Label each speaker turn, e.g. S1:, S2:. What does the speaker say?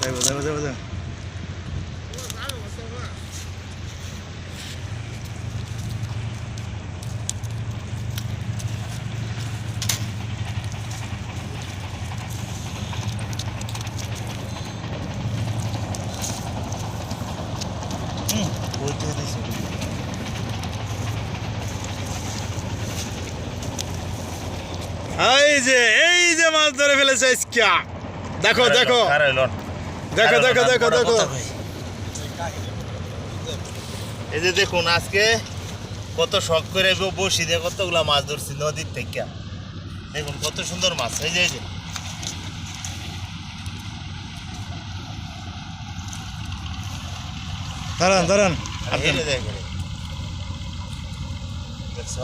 S1: দেখো দেখো দেখো হুম বইতে দিছি এই যে এই যে মাছ ধরে ফেলেছে দেখো দেখো। দেখো দেখো দেখো দেখো।
S2: এই যে দেখুন আজকে কত শখ করে বসি দিয়ে কতগুলা মাছ ধরছি নদীর থেকে। দেখুন কত সুন্দর মাছ এই যে এই যে।
S1: দাঁড়ান দাঁড়ান
S2: এই যে দেখুন। দেখছ?